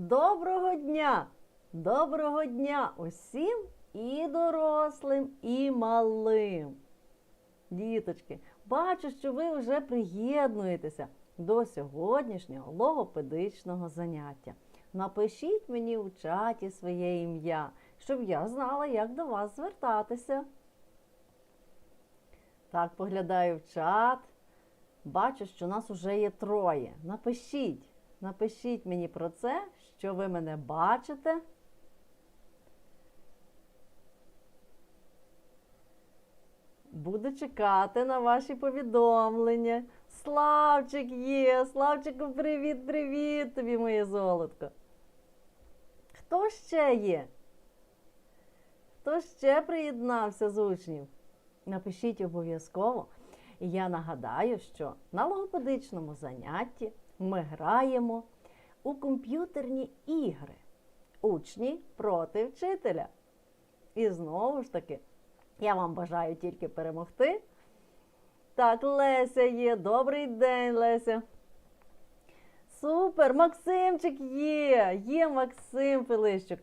Доброго дня! Доброго дня усім і дорослим, і малим. Діточки, бачу, що ви вже приєднуєтеся до сьогоднішнього логопедичного заняття. Напишіть мені у чаті своє ім'я, щоб я знала, як до вас звертатися. Так, поглядаю в чат. Бачу, що нас уже є троє. Напишіть, напишіть мені про це, що ви мене бачите. Буду чекати на ваші повідомлення. Славчик є, Славчику, привіт, привіт тобі, моє золотко. Хто ще є? Хто ще приєднався з учнів? Напишіть обов'язково. І я нагадаю, що на логопедичному занятті ми граємо у комп'ютерні ігри. Учні проти вчителя. І знову ж таки, я вам бажаю тільки перемогти. Так, Леся є. Добрий день, Леся. Супер! Максимчик є! Є Максим Филищук.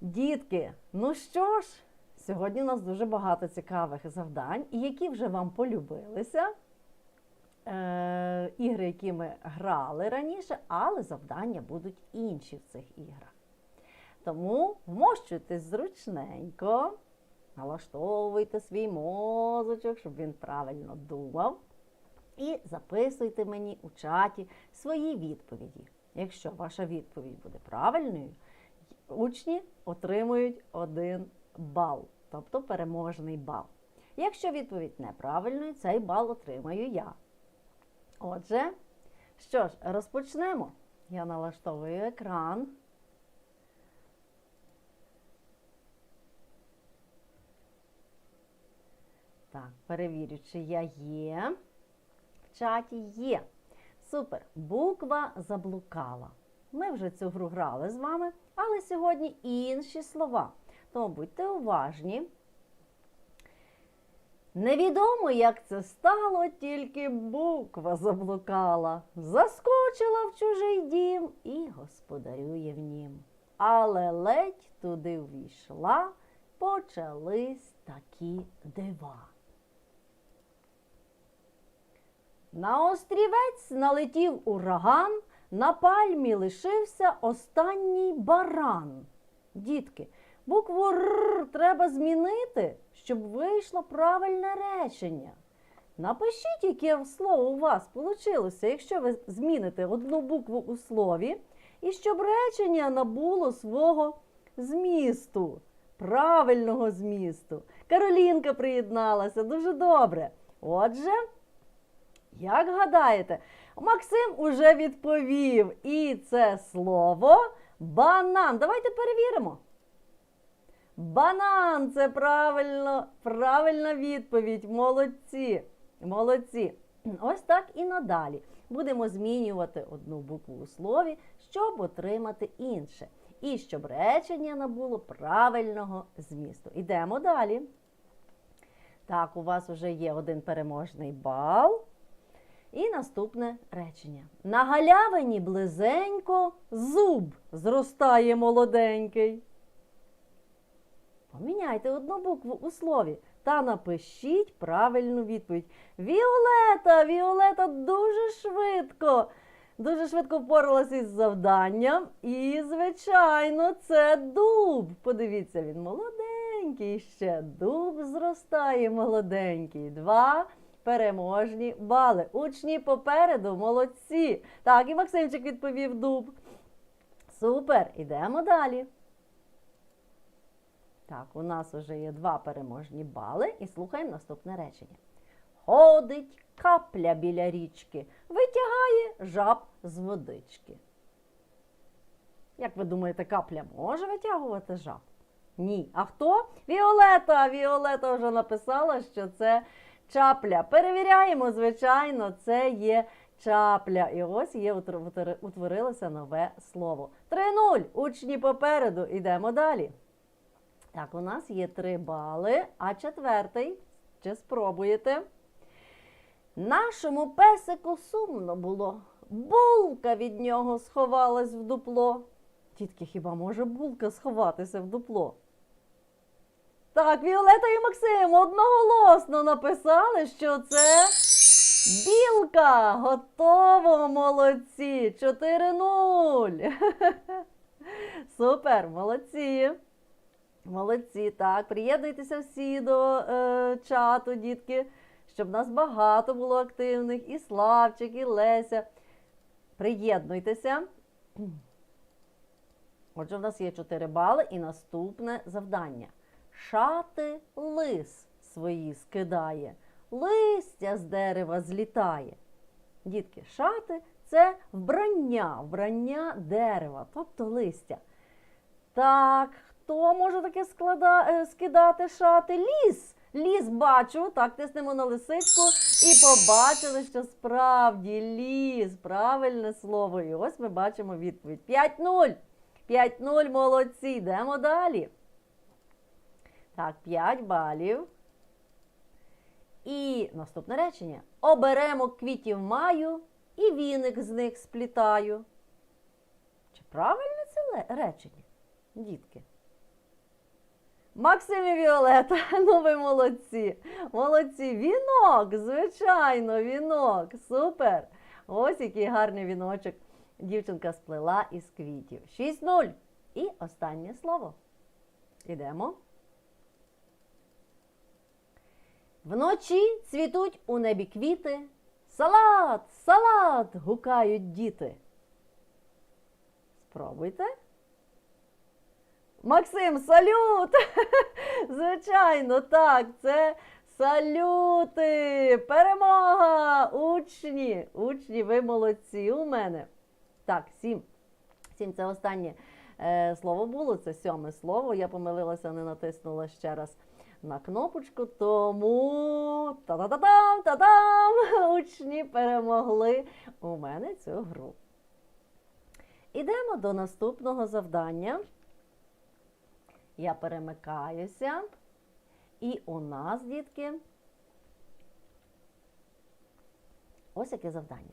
Дітки, ну що ж, сьогодні у нас дуже багато цікавих завдань, які вже вам полюбилися. Е, ігри, які ми грали раніше, але завдання будуть інші в цих іграх. Тому вмощуйтесь зручненько, налаштовуйте свій мозочок, щоб він правильно думав. І записуйте мені у чаті свої відповіді. Якщо ваша відповідь буде правильною, учні отримують один бал, тобто переможний бал. Якщо відповідь неправильною, цей бал отримаю я. Отже, що ж, розпочнемо. Я налаштовую екран. Так, перевірю, чи я є. В чаті є. Супер. Буква заблукала. Ми вже цю гру грали з вами, але сьогодні інші слова. Тому будьте уважні. Невідомо, як це стало, тільки буква заблукала. Заскочила в чужий дім і господарює в нім. Але ледь туди увійшла, почались такі дива. На острівець налетів ураган, на пальмі лишився останній баран. Дітки, букву Р треба змінити, щоб вийшло правильне речення. Напишіть, яке слово у вас вийшло, якщо ви зміните одну букву у слові, і щоб речення набуло свого змісту, правильного змісту. Каролінка приєдналася дуже добре. Отже. Як гадаєте, Максим уже відповів. І це слово банан. Давайте перевіримо. Банан це правильно, правильна відповідь. Молодці. Молодці. Ось так і надалі. Будемо змінювати одну букву у слові, щоб отримати інше. І щоб речення набуло правильного змісту. Ідемо далі. Так, у вас вже є один переможний бал. І наступне речення. На галявині близенько зуб зростає молоденький. Поміняйте одну букву у слові та напишіть правильну відповідь. Віолета! Віолета дуже швидко. Дуже швидко впоралася із завданням. І, звичайно, це дуб. Подивіться, він молоденький ще. Дуб зростає молоденький. Два переможні бали. Учні попереду, молодці. Так, і Максимчик відповів дуб. Супер, ідемо далі. Так, у нас вже є два переможні бали. І слухаємо наступне речення. Ходить капля біля річки, витягає жаб з водички. Як ви думаєте, капля може витягувати жаб? Ні. А хто? Віолета! Віолета вже написала, що це чапля. Перевіряємо, звичайно, це є чапля. І ось є утворилося нове слово. 3-0. Учні попереду. Ідемо далі. Так, у нас є 3 бали, а четвертий. Чи спробуєте? Нашому песику сумно було. Булка від нього сховалась в дупло. Тітки, хіба може булка сховатися в дупло? Так, Віолета і Максим одноголосно написали, що це білка. Готово, молодці! 4-0. Супер, молодці. Молодці, так. Приєднуйтеся всі до е, чату, дітки, щоб нас багато було активних. І Славчик, і Леся. Приєднуйтеся. Отже, в нас є 4 бали і наступне завдання. Шати лис свої скидає, листя з дерева злітає. Дітки, шати це вбрання, вбрання дерева, тобто листя. Так, хто може таке склада, е, скидати шати? Ліс. Ліс бачу, так, тиснемо на лисичку і побачили, що справді ліс, правильне слово. І ось ми бачимо відповідь. 5-0. 5-0, молодці. Йдемо далі. Так, 5 балів. І наступне речення. Оберемо квітів маю і віник з них сплітаю. Чи правильне це речення, дітки? Максим і Віолета, ну ви молодці. Молодці. Вінок, звичайно, вінок. Супер. Ось який гарний віночок дівчинка сплела із квітів. 6-0. І останнє слово. Ідемо. Вночі цвітуть у небі квіти. Салат, салат! гукають діти. Спробуйте. Максим, салют! Звичайно, так, це салюти! Перемога! Учні! Учні, ви молодці у мене. Так, сім. Сім це останнє е, слово було, це сьоме слово. Я помилилася, не натиснула ще раз на кнопочку, тому та-та-та-там, та-дам! Учні перемогли у мене цю гру. Ідемо до наступного завдання. Я перемикаюся. І у нас, дітки, ось яке завдання.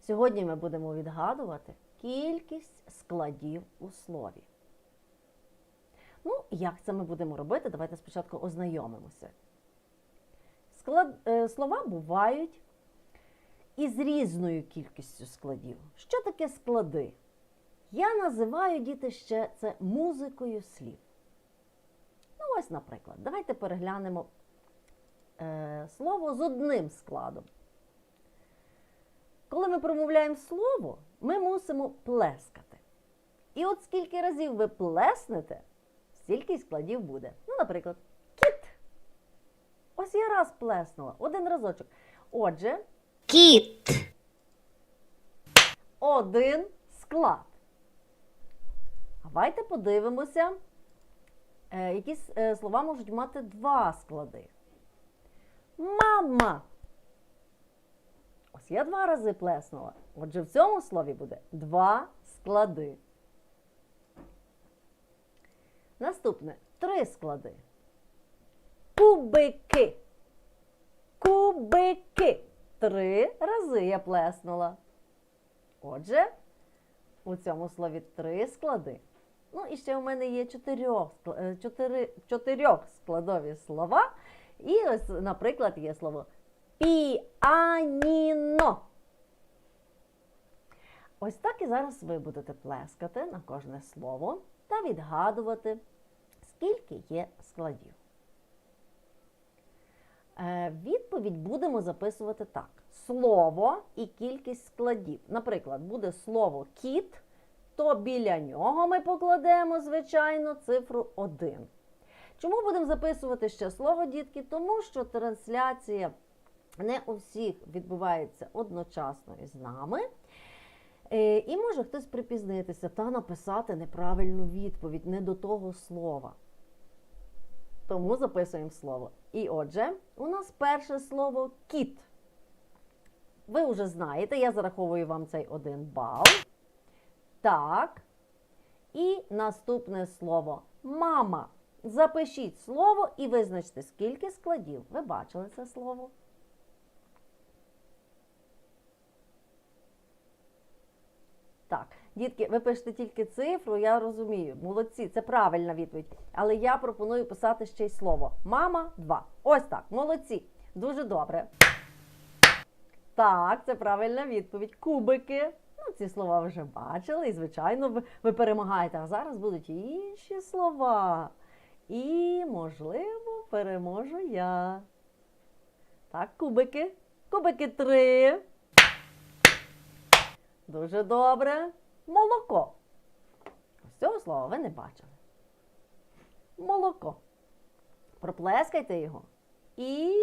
Сьогодні ми будемо відгадувати кількість складів у слові. Ну, як це ми будемо робити? Давайте спочатку ознайомимося. Склад, е, слова бувають із різною кількістю складів. Що таке склади? Я називаю діти ще це музикою слів. Ось, наприклад, давайте переглянемо е, слово з одним складом. Коли ми промовляємо слово, ми мусимо плескати. І от скільки разів ви плеснете, стільки складів буде. Ну, наприклад, кіт. Ось я раз плеснула, один разочок. Отже, Кіт. один склад. Давайте подивимося, які е, слова можуть мати два склади. Мама. Ось я два рази плеснула. Отже, в цьому слові буде два склади. Наступне три склади. Кубики. Кубики. Три рази я плеснула. Отже, у цьому слові три склади. Ну, і ще у мене є чотирьох, е, чотири, чотирьох складові слова. І ось, наприклад, є слово піаніно. Ось так і зараз ви будете плескати на кожне слово та відгадувати, скільки є складів. Е, Відповідь будемо записувати так: слово і кількість складів. Наприклад, буде слово кіт, то біля нього ми покладемо, звичайно, цифру 1. Чому будемо записувати ще слово, дітки? Тому що трансляція не у всіх відбувається одночасно із нами. Е, І може хтось припізнитися та написати неправильну відповідь не до того слова. Тому записуємо слово. І отже, у нас перше слово кіт. Ви вже знаєте, я зараховую вам цей один бал. Так. І наступне слово мама. Запишіть слово і визначте, скільки складів. Ви бачили це слово? Так, Дітки, ви пишете тільки цифру, я розумію. Молодці, це правильна відповідь. Але я пропоную писати ще й слово. Мама 2. Ось так, молодці. Дуже добре. Так, це правильна відповідь. Кубики. Ну, ці слова вже бачили, і, звичайно, ви, ви перемагаєте. А зараз будуть інші слова. І, можливо, переможу я. Так, кубики. Кубики три. Дуже добре. Молоко. Ось цього слова ви не бачили. Молоко. Проплескайте його і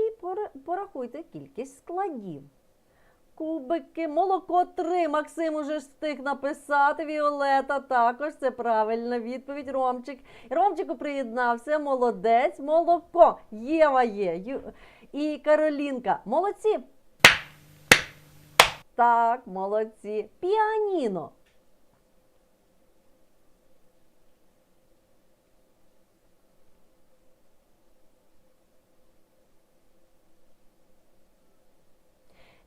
порахуйте кількість складів. Кубики, молоко 3. Максим уже ж встиг написати. Віолета також. Це правильна відповідь. Ромчик. Ромчику приєднався. Молодець, молоко. Єва є. І Каролінка. Молодці. Так, молодці. Піаніно.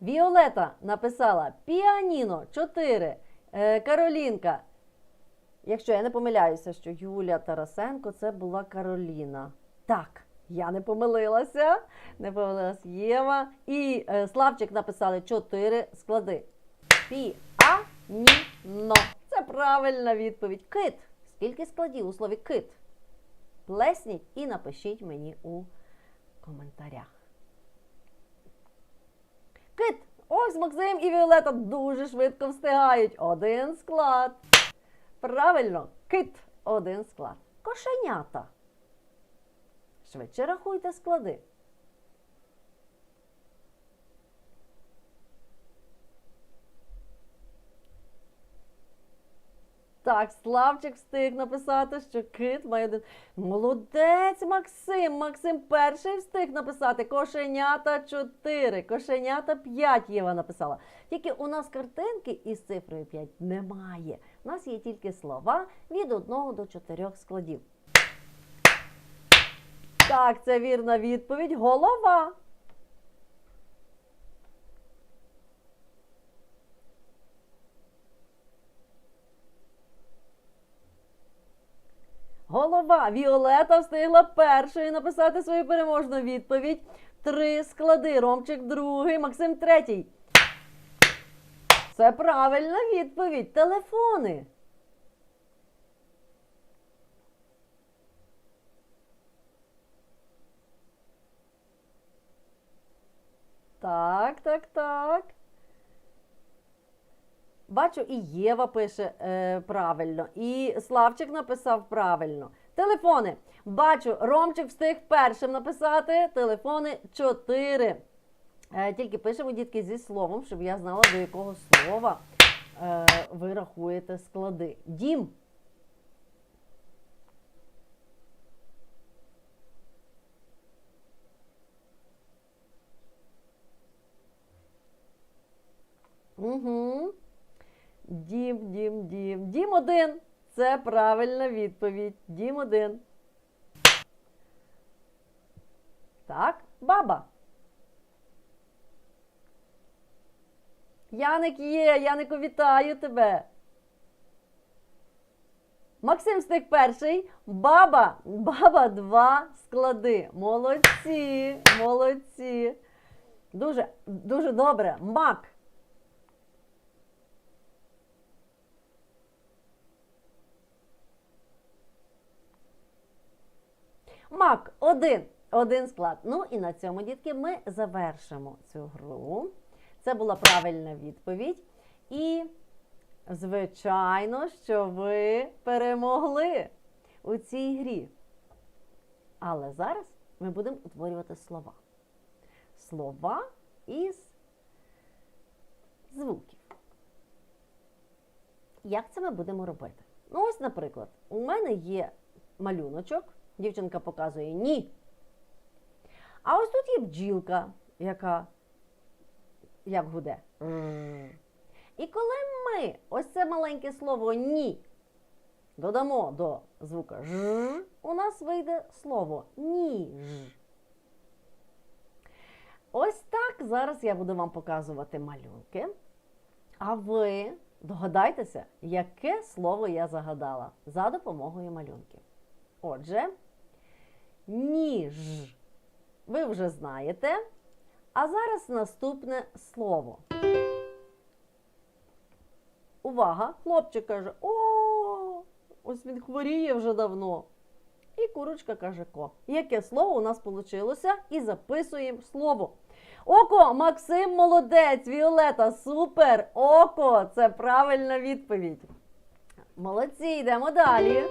Віолета написала піаніно 4. Е, Каролінка. Якщо я не помиляюся, що Юля Тарасенко це була Кароліна. Так, я не помилилася. Не помилилась Єва. І е, Славчик написали 4 склади. Піаніно. Це правильна відповідь. Кит. Скільки складів у слові кит? Плесніть і напишіть мені у коментарях. Кит! Ось Максим і Віолета дуже швидко встигають. Один склад. Правильно, кит один склад. Кошенята. Швидше рахуйте склади. Так, Славчик встиг написати, що кит має один. Молодець, Максим! Максим перший встиг написати. Кошенята 4, кошенята 5 Єва написала. Тільки у нас картинки із цифрою 5 немає. У нас є тільки слова від 1 до 4 складів. Так, це вірна відповідь. Голова. Голова. Віолета встигла першою написати свою переможну відповідь. Три склади. Ромчик другий, Максим третій. Це правильна відповідь. Телефони. Так, так, так. Бачу, і Єва пише е, правильно, і Славчик написав правильно. Телефони. Бачу, Ромчик встиг першим написати. Телефони 4. Е, тільки пишемо, дітки, зі словом, щоб я знала, до якого слова е, ви рахуєте склади. Дім. Угу. Дім, дім, дім. Дім один. Це правильна відповідь. Дім один. Так, баба. Яник є, Янику, вітаю тебе. Максим встиг перший. Баба, баба два склади. Молодці, молодці. Дуже, дуже добре. Мак. Мак, один. Один склад. Ну і на цьому, дітки, ми завершимо цю гру. Це була правильна відповідь. І, звичайно, що ви перемогли у цій грі. Але зараз ми будемо утворювати слова. Слова із звуків. Як це ми будемо робити? Ну, ось, наприклад, у мене є малюночок. Дівчинка показує ні. А ось тут є бджілка, яка як гуде. І коли ми ось це маленьке слово ні додамо до звука ж, у нас вийде слово ніж. Ось так зараз я буду вам показувати малюнки. А ви Догадайтеся, яке слово я загадала за допомогою малюнків. Отже, ніж. Ви вже знаєте. А зараз наступне слово. Увага! Хлопчик каже: О, ось він хворіє вже давно. І курочка каже ко. Яке слово у нас вийшло? І записуємо слово. Око, Максим молодець, Віолета, супер! Око! Це правильна відповідь. Молодці, йдемо далі.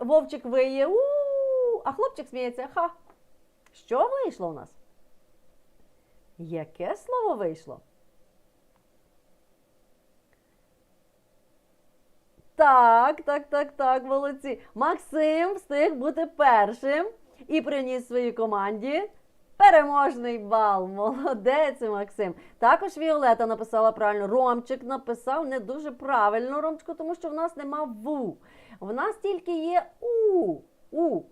Вовчик, виє, а хлопчик сміється. Ха. Що вийшло у нас? Яке слово вийшло? Так, так, так, так, молодці. Максим встиг бути першим і приніс своїй команді переможний бал. Молодець, Максим. Також Віолета написала правильно. Ромчик написав не дуже правильно, Ромчику, тому що в нас нема ву. В нас тільки є у. У.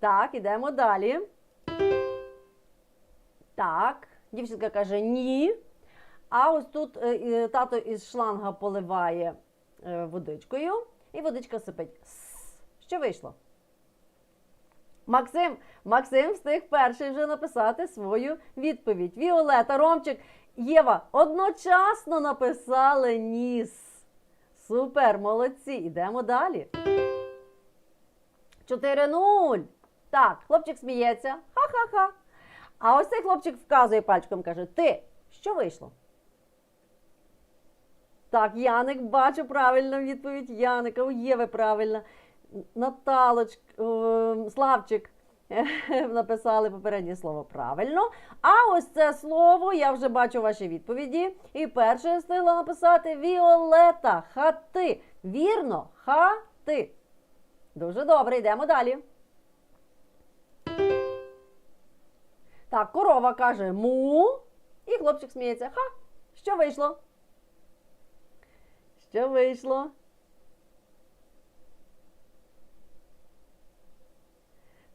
Так, ідемо далі. Так, дівчинка каже ні. А ось тут е, тато із шланга поливає е, водичкою, і водичка сипить. С. Що вийшло? Максим, Максим встиг перший вже написати свою відповідь. Віолета, Ромчик, Єва одночасно написали ніс. Супер, молодці. Ідемо далі. 4-0. Так, хлопчик сміється. Ха-ха-ха. А ось цей хлопчик вказує пальчиком, каже: Ти, що вийшло? Так, Яник, бачу правильну відповідь Яника, у Єви правильно. Наталоч, е, Славчик написали попереднє слово правильно. А ось це слово я вже бачу ваші відповіді. І перше встигла написати Віолета. Хати. Вірно, хати. Дуже добре, йдемо далі. Так, корова каже му. І хлопчик сміється. Ха! Що вийшло? Що вийшло?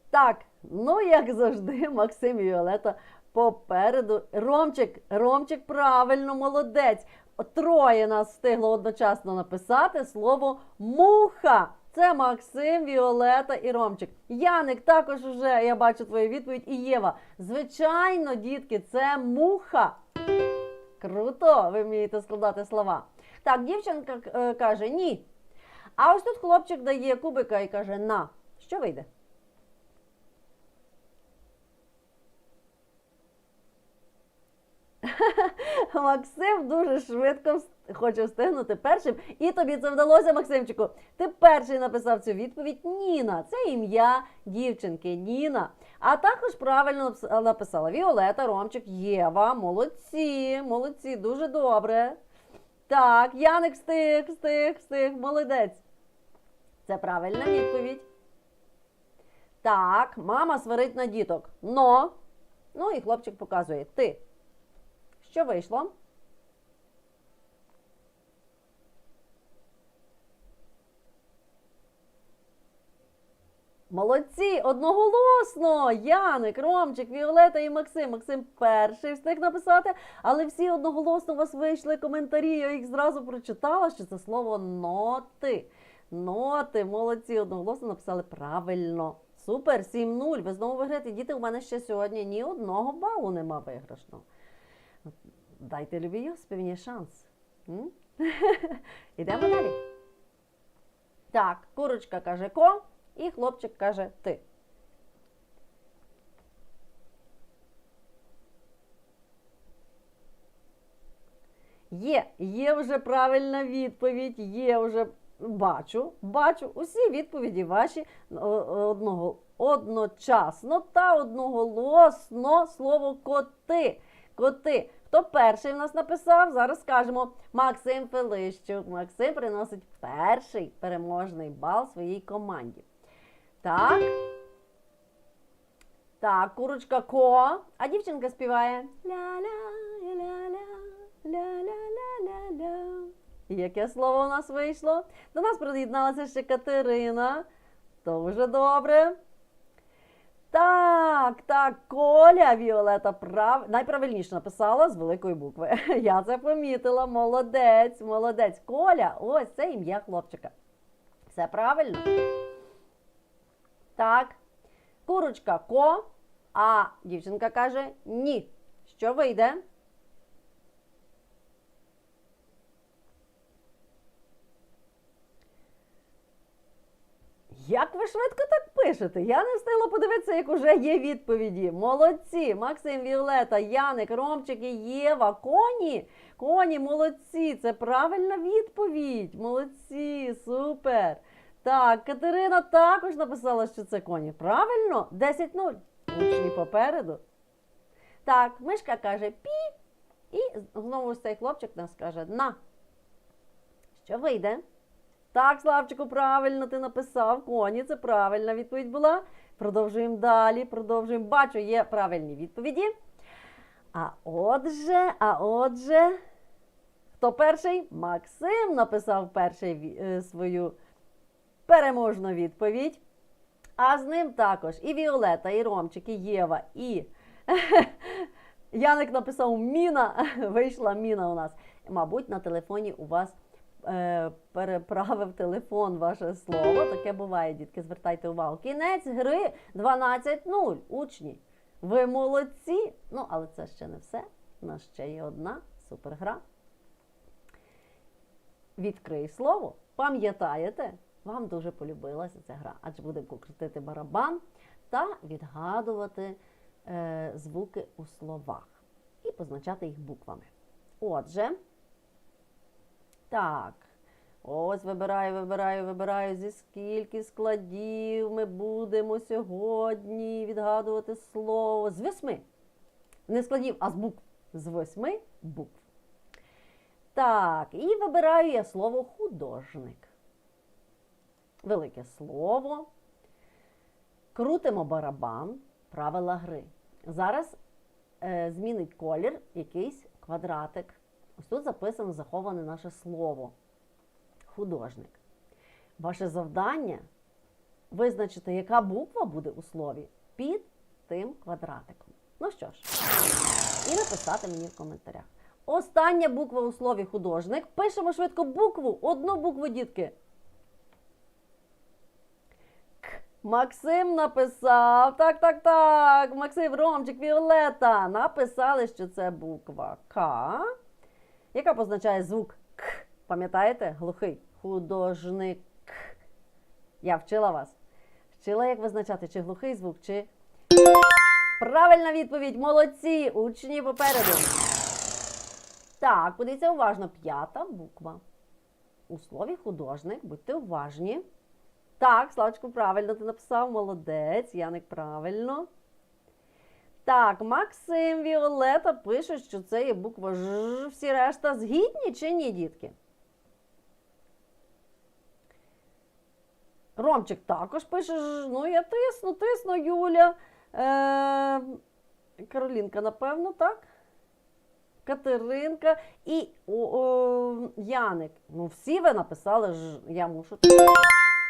Так, ну як завжди, Максим і Віолета попереду. Ромчик, Ромчик, правильно, молодець. Троє нас встигло одночасно написати слово муха. Це Максим, Віолета і Ромчик. Яник також вже, я бачу твою відповідь, і Єва. Звичайно, дітки, це муха. Круто, ви вмієте складати слова. Так, дівчинка е, каже ні. А ось тут хлопчик дає кубика і каже на. Що вийде? Максим дуже швидко хоче встигнути першим. І тобі це вдалося, Максимчику. Ти перший написав цю відповідь Ніна. Це ім'я дівчинки Ніна. А також правильно написала Віолета, Ромчик, Єва. Молодці, молодці, дуже добре. Так, Яник встиг, встиг, встиг, молодець. Це правильна відповідь. Так, мама сварить на діток. Но. Ну і хлопчик показує ти. Що вийшло? Молодці! Одноголосно! Яник, Ромчик, Віолета і Максим. Максим перший встиг написати, але всі одноголосно у вас вийшли коментарі. Я їх зразу прочитала, що це слово ноти. Ноти, молодці, одноголосно написали правильно. Супер, 7-0. Ви знову виграєте. Діти, у мене ще сьогодні ні одного балу нема виграшного. Дайте любі Йосипівні шанс. Ідемо далі. Так, курочка каже ко, і хлопчик каже ти. Є, є вже правильна відповідь, є вже бачу, бачу усі відповіді ваші одного, одночасно та одноголосно слово коти. Коти. Хто перший в нас написав? Зараз скажемо Максим Фелищук. Максим приносить перший переможний бал своїй команді. Так. Так, курочка ко. А дівчинка співає ля-ля, ля-ля, ля-ля-ля-ля-ля. Яке слово у нас вийшло? До нас приєдналася ще Катерина. Вже добре. Так, так, Коля Віолета прав... найправильніше написала з великої букви. Я це помітила. Молодець, молодець. Коля, ось це ім'я хлопчика. Все правильно? Так. Курочка ко, а дівчинка каже ні. Що вийде? Як ви швидко так пишете? Я не встигла подивитися, як уже є відповіді. Молодці! Максим Віолета, Яник, Ромчик і Єва. Коні. Коні, молодці. Це правильна відповідь. Молодці, супер. Так, Катерина також написала, що це коні. Правильно? 10-0. Учні попереду. Так, мишка каже пі. І знову цей хлопчик нас каже на. Що вийде? Так, Славчику, правильно ти написав. Коні, це правильна відповідь була. Продовжуємо далі, продовжуємо. Бачу, є правильні відповіді. А отже, а отже, хто перший? Максим написав перший е, свою переможну відповідь. А з ним також і Віолета, і Ромчик, і Єва, і Яник написав Міна. Вийшла Міна у нас. Мабуть, на телефоні у вас е, переправив телефон ваше слово. Таке буває, дітки, звертайте увагу. Кінець гри 12-0. Учні. Ви молодці. Ну, але це ще не все. У нас ще є одна супергра. Відкрий слово. Пам'ятаєте? Вам дуже полюбилася ця гра, адже будемо крутити барабан та відгадувати е, звуки у словах і позначати їх буквами. Отже, так. Ось вибираю, вибираю, вибираю, зі скільки складів ми будемо сьогодні відгадувати слово. З восьми. Не складів, а з букв. З восьми букв. Так, і вибираю я слово художник. Велике слово. Крутимо барабан, правила гри. Зараз е, змінить колір якийсь квадратик. Ось тут записано заховане наше слово. Художник. Ваше завдання визначити, яка буква буде у слові під тим квадратиком. Ну що ж, і написати мені в коментарях. Остання буква у слові художник. Пишемо швидко букву, одну букву, дітки. К. Максим написав. Так, так, так. Максим Ромчик Віолета. Написали, що це буква К, яка позначає звук К. Пам'ятаєте? Глухий. Художник. Я вчила вас. Вчила, як визначати, чи глухий звук, чи. Правильна відповідь. Молодці! Учні попереду. Так, подивіться уважно. П'ята буква. У слові художник, будьте уважні. Так, Славочку, правильно ти написав. Молодець. Яник правильно. Так, Максим Віолета пишуть, що це є буква Ж. Всі решта згідні чи ні, дітки? Ромчик також пише, «Ж». ну я тисну, тисну, Юля. Е, Каролінка, напевно, так? Катеринка і о, о, Яник. Ну, всі ви написали ж. Я мушу.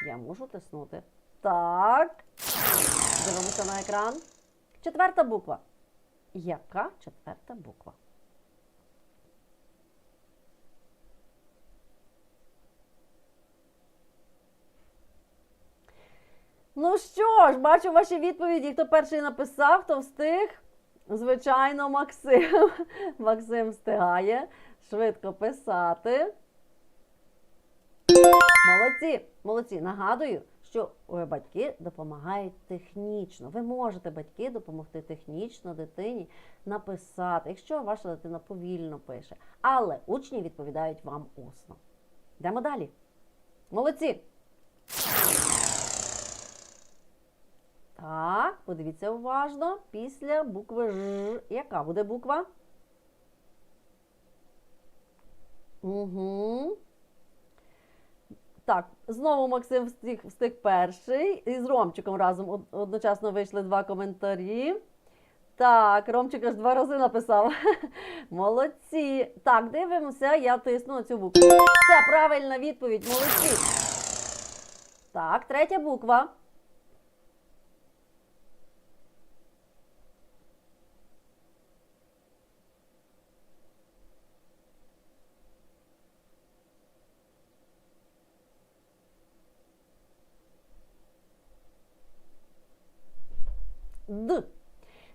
Я мушу тиснути. Так. Дивимося на екран. Четверта буква. Яка четверта буква? Ну що ж, бачу ваші відповіді. Хто перший написав, хто встиг. Звичайно, Максим. Максим встигає швидко писати. Молодці, молодці. Нагадую, що е, батьки допомагають технічно. Ви можете батьки допомогти технічно дитині написати, якщо ваша дитина повільно пише. Але учні відповідають вам усно. Йдемо далі. Молодці. Так, подивіться уважно. Після букви Ж. Яка буде буква? Угу. Так, знову Максим встиг, встиг перший. І з Ромчиком разом одночасно вийшли два коментарі. Так, Ромчик аж два рази написав. Молодці. Так, дивимося, я тисну цю букву. Це правильна відповідь. Молодці. Так, третя буква. Д.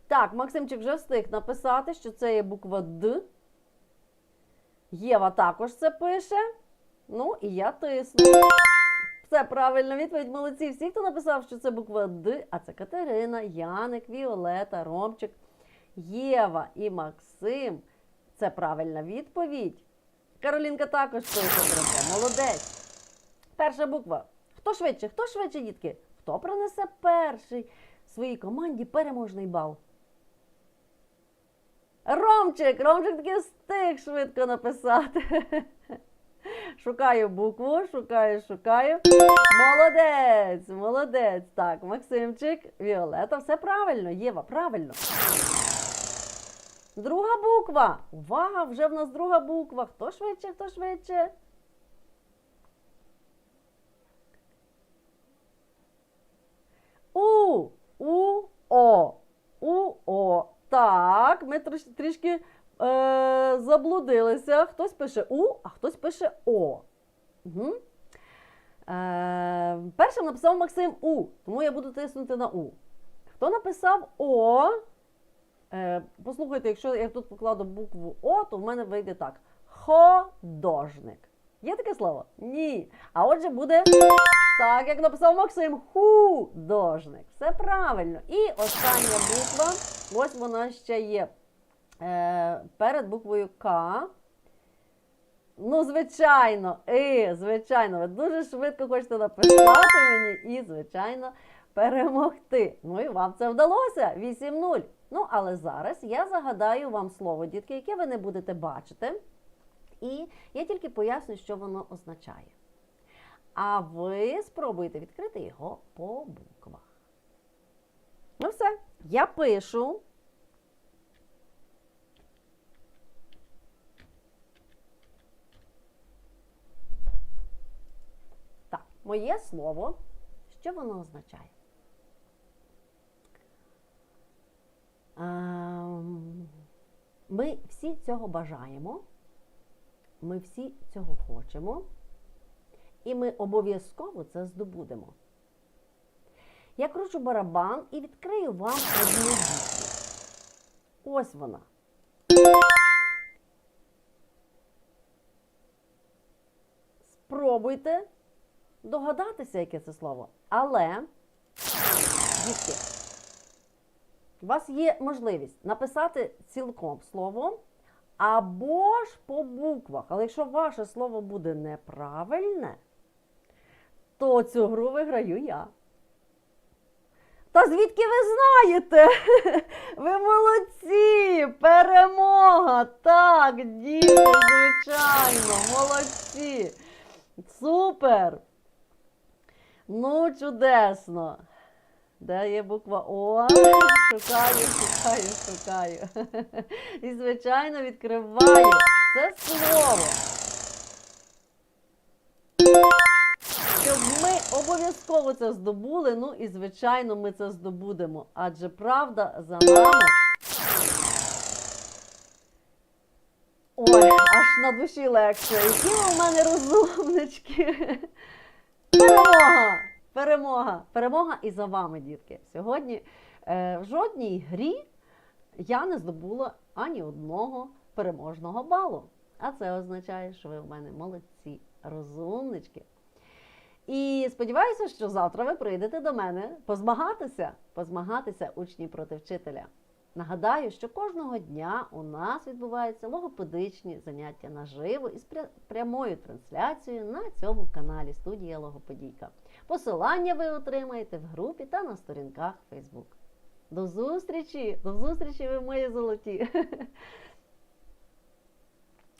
Так, Максимчик вже встиг написати, що це є буква Д. Єва також це пише. Ну, і я тисну. Це правильна відповідь. Молодці. Всі, хто написав, що це буква Д, а це Катерина, Яник, Віолета, Ромчик, Єва і Максим. Це правильна відповідь. Каролінка також пише. Молодець. Перша буква. Хто швидше? Хто швидше, дітки? Хто принесе перший своїй команді переможний бал? Ромчик! Ромчик таки встиг швидко написати. Шукаю букву, шукаю, шукаю. Молодець, молодець. Так, Максимчик, Віолета, все правильно. Єва, правильно. Друга буква. Увага, вже в нас друга буква. Хто швидше, хто швидше? У, У, О. У, О. Так, ми трішки е, заблудилися. Хтось пише У, а хтось пише О. Угу. Е, першим написав Максим У, тому я буду тиснути на У. Хто написав О? Е, послухайте, якщо я тут покладу букву О, то в мене вийде так: Ходожник. Є таке слово? Ні. А отже, буде так, як написав Максим, художник. Все правильно. І остання буква, ось вона ще є е, перед буквою К. Ну, звичайно, і, звичайно, ви дуже швидко хочете написати мені і, звичайно, перемогти. Ну і вам це вдалося. 8-0. Ну, але зараз я загадаю вам слово, дітки, яке ви не будете бачити. І я тільки поясню, що воно означає. А ви спробуйте відкрити його по буквах. Ну все, я пишу. Так, моє слово. Що воно означає? Ем, Ми всі цього бажаємо. Ми всі цього хочемо. І ми обов'язково це здобудемо. Я кручу барабан і відкрию вам одну букву. Ось вона. Спробуйте догадатися, яке це слово. Але, дітки, у вас є можливість написати цілком слово або ж по буквах. Але якщо ваше слово буде неправильне, то цю гру виграю я. Та звідки ви знаєте? Ви молодці! Перемога! Так, діти, звичайно, молодці! Супер! Ну, чудесно! Де є буква О? Шукаю, шукаю, шукаю. І, звичайно, відкриваю це слово. Обов'язково це здобули, ну і, звичайно, ми це здобудемо. Адже правда за нами. Ой, аж на душі легше. Які в мене розумнички. Перемога! Перемога! Перемога і за вами, дітки. Сьогодні е, в жодній грі я не здобула ані одного переможного балу. А це означає, що ви в мене молодці, розумнички. І сподіваюся, що завтра ви прийдете до мене позмагатися, позмагатися учні проти вчителя. Нагадаю, що кожного дня у нас відбуваються логопедичні заняття наживо із прямою трансляцією на цьому каналі студія Логопедійка. Посилання ви отримаєте в групі та на сторінках Facebook. До зустрічі! До зустрічі, ви мої золоті!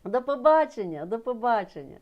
До побачення, до побачення!